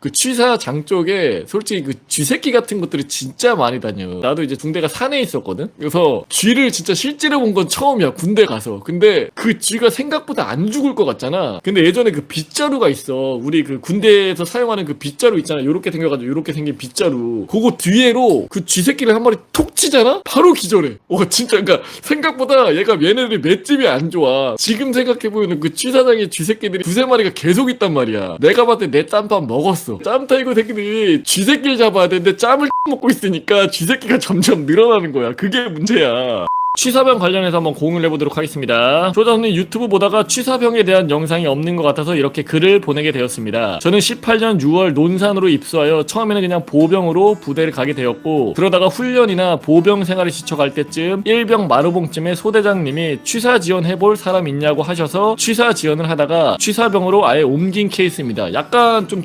그 취사장 쪽에 솔직히 그 쥐새끼 같은 것들이 진짜 많이 다녀. 나도 이제 군대가 산에 있었거든. 그래서 쥐를 진짜 실제로 본 건 처음이야. 군대 가서. 근데 그 쥐가 생각보다 안 죽을 것 같잖아. 근데 예전에 그 빗자루가 있어. 우리 그 군대에서 사용하는 그 빗자루 있잖아. 요렇게 생겨가지고 요렇게 생긴 빗자루. 그거 뒤에로 그 쥐새끼를 한 마리 톡 치잖아? 바로 기절해. 어 진짜 그러니까 생각보다 얘가 얘네들이 맷집이 안 좋아. 지금 생각해보면 그 취사장의 쥐새끼들이 두세 마리가 계속 있단 말이야. 내가 봤을 때 내 짬밥 먹었어. 짬 타이거 새끼들이 쥐새끼를 잡아야 되는데 짬을 먹고 있으니까 쥐새끼가 점점 늘어나는 거야. 그게 문제야. 취사병 관련해서 한번 공유를 해보도록 하겠습니다. 조자님 유튜브 보다가 취사병에 대한 영상이 없는 것 같아서 이렇게 글을 보내게 되었습니다. 저는 18년 6월 논산으로 입소하여 처음에는 그냥 보병으로 부대를 가게 되었고 그러다가 훈련이나 보병 생활에 지쳐갈 때쯤 일병 마루봉쯤에 소대장님이 취사 지원해볼 사람 있냐고 하셔서 취사 지원을 하다가 취사병으로 아예 옮긴 케이스입니다. 약간 좀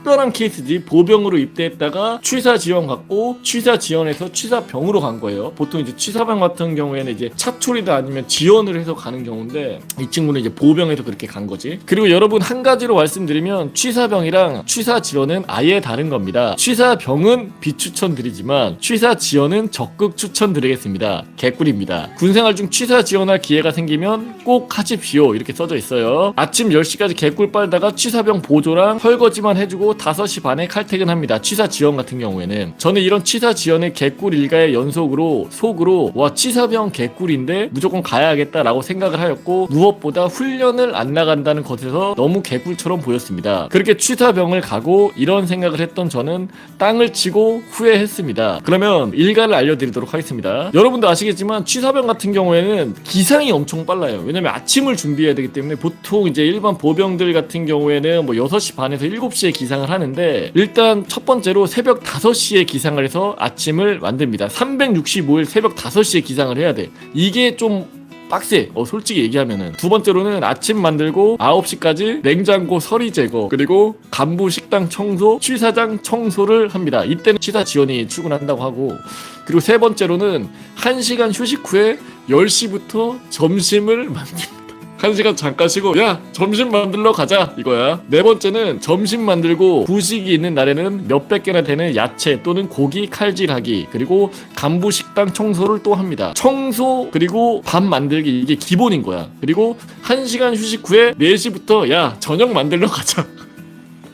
특별한 케이스지 보병으로 입대했다가 취사 지원 받고 취사 지원해서 취사병으로 간 거예요. 보통 이제 취사병 같은 경우에는 이제 차출이다 아니면 지원을 해서 가는 경우인데 이 친구는 이제 보병에서 그렇게 간 거지. 그리고 여러분 한 가지로 말씀드리면 취사병이랑 취사 지원은 아예 다른 겁니다. 취사병은 비추천드리지만 취사 지원은 적극 추천드리겠습니다. 개꿀입니다. 군생활 중 취사 지원할 기회가 생기면 꼭 하십시오. 이렇게 써져 있어요. 아침 10시까지 개꿀 빨다가 취사병 보조랑 설거지만 해주고 5시 반에 칼퇴근합니다. 취사 지원 같은 경우에는 저는 이런 취사 지원의 개꿀 일가의 연속으로 속으로 와 취사병 개꿀인데 무조건 가야겠다라고 생각을 하였고 무엇보다 훈련을 안 나간다는 것에서 너무 개꿀처럼 보였습니다. 그렇게 취사병을 가고 이런 생각을 했던 저는 땅을 치고 후회했습니다. 그러면 일가를 알려드리도록 하겠습니다. 여러분도 아시겠지만 취사병 같은 경우에는 기상이 엄청 빨라요. 왜냐면 아침을 준비해야 되기 때문에 보통 이제 일반 보병들 같은 경우에는 뭐 6시 반에서 7시에 기상 을 하는데 일단 첫 번째로 새벽 5시에 기상을 해서 아침을 만듭니다. 365일 새벽 5시에 기상을 해야 돼. 이게 좀 빡세. 어, 솔직히 얘기하면은. 두 번째로는 아침 만들고 9시까지 냉장고 서리 제거, 그리고 간부 식당 청소, 취사장 청소를 합니다. 이때는 취사 지원이 출근한다고 하고, 그리고 세 번째로는 1시간 휴식 후에 10시부터 점심을 만듭니다. 한 시간 잠깐 쉬고 야 점심 만들러 가자 이거야. 네 번째는 점심 만들고 후식이 있는 날에는 몇백 개나 되는 야채 또는 고기 칼질하기 그리고 간부 식당 청소를 또 합니다. 청소 그리고 밥 만들기 이게 기본인 거야. 그리고 한 시간 휴식 후에 4시부터 야 저녁 만들러 가자.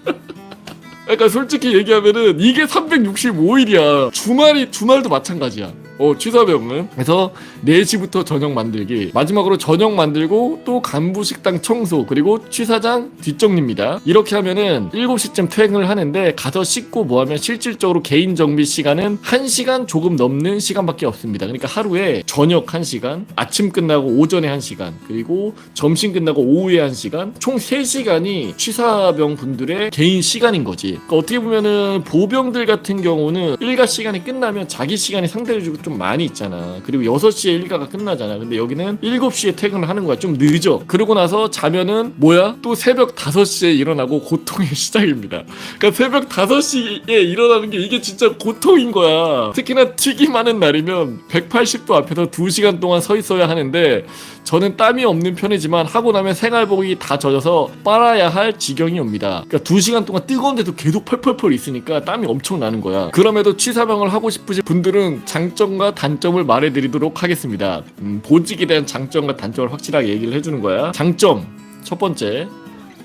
그러니까 솔직히 얘기하면은 이게 365일이야. 주말이 주말도 마찬가지야 어 취사병은 그래서 4시부터 저녁 만들기 마지막으로 저녁 만들고 또 간부 식당 청소 그리고 취사장 뒷정리입니다. 이렇게 하면은 7시쯤 퇴근을 하는데 가서 씻고 뭐 하면 실질적으로 개인 정비 시간은 1시간 조금 넘는 시간밖에 없습니다. 그러니까 하루에 저녁 1시간 아침 끝나고 오전에 1시간 그리고 점심 끝나고 오후에 1시간 총 3시간이 취사병 분들의 개인 시간인 거지. 그러니까 어떻게 보면은 보병들 같은 경우는 일가 시간이 끝나면 자기 시간이 상대적으로 좀 많이 있잖아. 그리고 6시에 일가가 끝나잖아. 근데 여기는 7시에 퇴근을 하는 거야. 좀 늦어. 그러고 나서 자면은 뭐야? 또 새벽 5시에 일어나고 고통의 시작입니다. 그러니까 새벽 5시에 일어나는 게 이게 진짜 고통인 거야. 특히나 튀김하는 날이면 180도 앞에서 2시간 동안 서 있어야 하는데 저는 땀이 없는 편이지만 하고 나면 생활복이 다 젖어서 빨아야 할 지경이 옵니다. 그러니까 2시간 동안 뜨거운 데도 계속 펄펄펄 있으니까 땀이 엄청 나는 거야. 그럼에도 취사병을 하고 싶으신 분들은 장 점과 단점을 말해드리도록 하겠습니다. 음, 보직에 대한 장점과 단점을 확실하게 얘기를 해주는 거야. 장점 첫 번째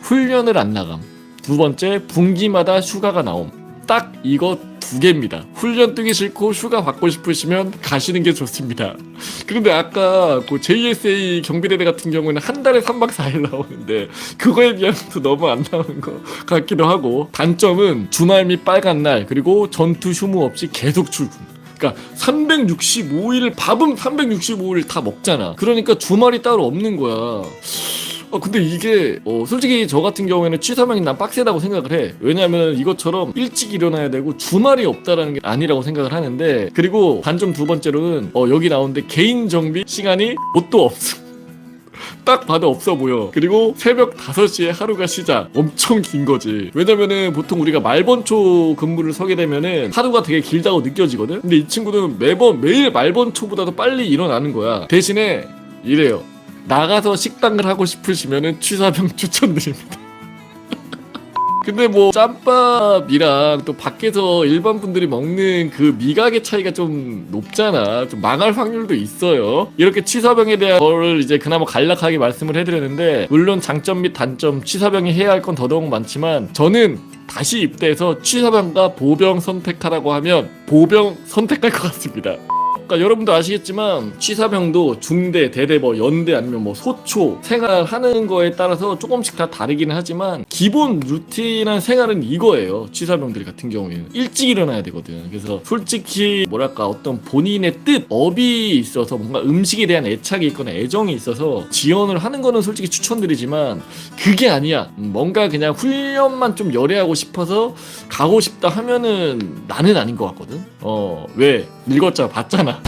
훈련을 안 나감. 두 번째 분기마다 휴가가 나옴. 딱 이거 두 개입니다. 훈련 뛰기 싫고 휴가 받고 싶으시면 가시는 게 좋습니다. 그런데 아까 그 JSA 경비대대 같은 경우는 한 달에 3박 4일 나오는데 그거에 비하면 너무 안 나오는 것 같기도 하고 단점은 주말 및 빨간 날 그리고 전투 휴무 없이 계속 출근. 그러니까 365일 밥은 365일 다 먹잖아. 그러니까 주말이 따로 없는 거야. 어 근데 이게 어 솔직히 저 같은 경우에는 취사명이 난 빡세다고 생각을 해 왜냐면 이것처럼 일찍 일어나야 되고 주말이 없다라는 게 아니라고 생각을 하는데 그리고 단점 두 번째로는 어 여기 나오는데 개인 정비 시간이 뭣도 없어 딱 봐도 없어 보여. 그리고 새벽 5시에 하루가 시작. 엄청 긴 거지. 왜냐면은 보통 우리가 말번초 근무를 서게 되면은 하루가 되게 길다고 느껴지거든? 근데 이 친구는 매번, 매일 말번초보다도 빨리 일어나는 거야. 대신에 이래요. 나가서 식당을 하고 싶으시면은 취사병 추천드립니다. 근데 뭐 짬밥이랑 또 밖에서 일반 분들이 먹는 그 미각의 차이가 좀 높잖아. 좀 망할 확률도 있어요. 이렇게 취사병에 대한 거를 이제 그나마 간략하게 말씀을 해드렸는데 물론 장점 및 단점 취사병이 해야 할 건 더더욱 많지만 저는 다시 입대해서 취사병과 보병 선택하라고 하면 보병 선택할 것 같습니다. 그러니까 여러분도 아시겠지만 취사병도 중대, 대대, 뭐 연대 아니면 뭐 소초 생활하는 거에 따라서 조금씩 다 다르기는 하지만 기본 루틴한 생활은 이거예요. 취사병들 같은 경우에는 일찍 일어나야 되거든. 그래서 솔직히 뭐랄까 어떤 본인의 뜻, 업이 있어서 뭔가 음식에 대한 애착이 있거나 애정이 있어서 지원을 하는 거는 솔직히 추천드리지만 그게 아니야. 음, 뭔가 그냥 훈련만 좀 열애하고 싶어서 가고 싶다 하면은 나는 아닌 것 같거든. 어, 왜? 읽었잖아, 봤잖아.